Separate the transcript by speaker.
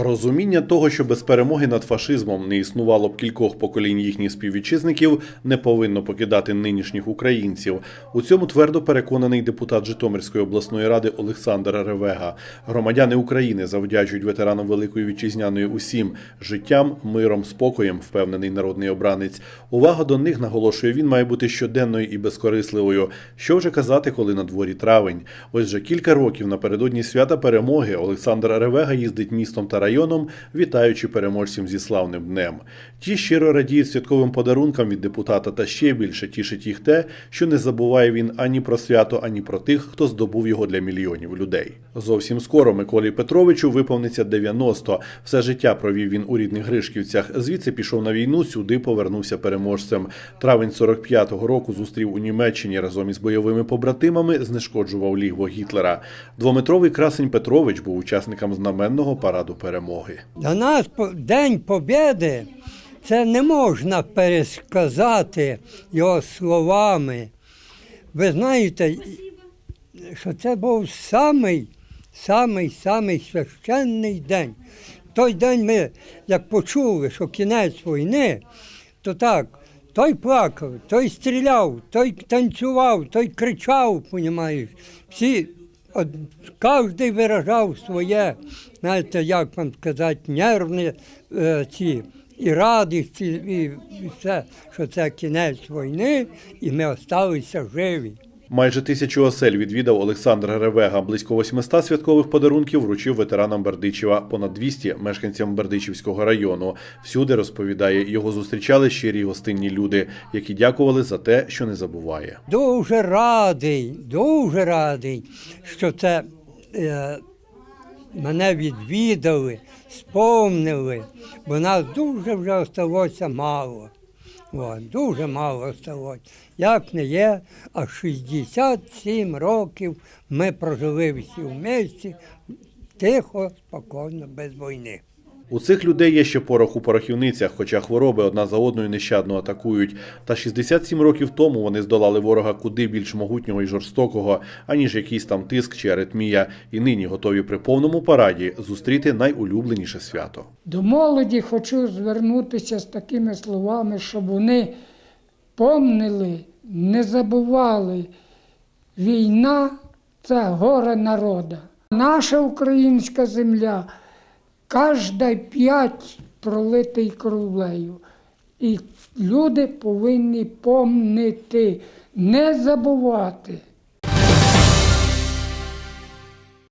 Speaker 1: Розуміння того, що без перемоги над фашизмом не існувало б кількох поколінь їхніх співвітчизників, не повинно покидати нинішніх українців. У цьому твердо переконаний депутат Житомирської обласної ради Олександр Ревега. Громадяни України завдячують ветеранам Великої вітчизняної усім життям, миром, спокоєм, впевнений народний обранець. Увага до них наголошує він має бути щоденною і безкорисливою. Що вже казати, коли на дворі травень? Ось вже кілька років напередодні свята перемоги Олександр Ревега їздить містом та районом, вітаючи переможців зі славним днем. Ті щиро радіють святковим подарункам від депутата, та ще більше тішить їх те, що не забуває він ані про свято, ані про тих, хто здобув його для мільйонів людей. Зовсім скоро Миколі Петровичу виповниться 90. Все життя провів він у рідних Гришківцях. Звідси пішов на війну, сюди повернувся переможцем. Травень 45-го року зустрів у Німеччині разом із бойовими побратимами, знешкоджував лігво Гітлера. Двометровий красень Петрович був учасником знаменного параду перемоги.
Speaker 2: Для нас День Побєди це не можна пересказати його словами. Ви знаєте, що це був самий, самий, самий священний день. Той день ми, як почули, що кінець війни, то так, той плакав, той стріляв, той танцював, той кричав, понімаєш. Всі, от, кожен виражав своє, знаєте, як вам сказати, нервні е, ці і радість, і, і все, що це кінець війни, і ми залишилися живі.
Speaker 1: Майже тисячу осель відвідав Олександр Ревега. Близько 800 святкових подарунків вручив ветеранам Бердичева, понад 200 – мешканцям Бердичівського району. Всюди, розповідає, його зустрічали щирі гостинні люди, які дякували за те, що не забуває.
Speaker 2: Дуже радий, дуже радий, що це е, мене відвідали, сповнили, бо нас дуже вже осталося мало. От, дуже мало осталось. Як не є, а 67 років ми прожили всі в місті тихо, спокійно, без війни.
Speaker 1: У цих людей є ще порох у порохівницях, хоча хвороби одна за одною нещадно атакують. Та 67 років тому вони здолали ворога куди більш могутнього і жорстокого, аніж якийсь там тиск чи аритмія, і нині готові при повному параді зустріти найулюбленіше свято.
Speaker 3: До молоді хочу звернутися з такими словами, щоб вони помнили, не забували. Війна це горе народа. Наша українська земля, кожна п'ять пролитий кровлею. І люди повинні помнити, не забувати.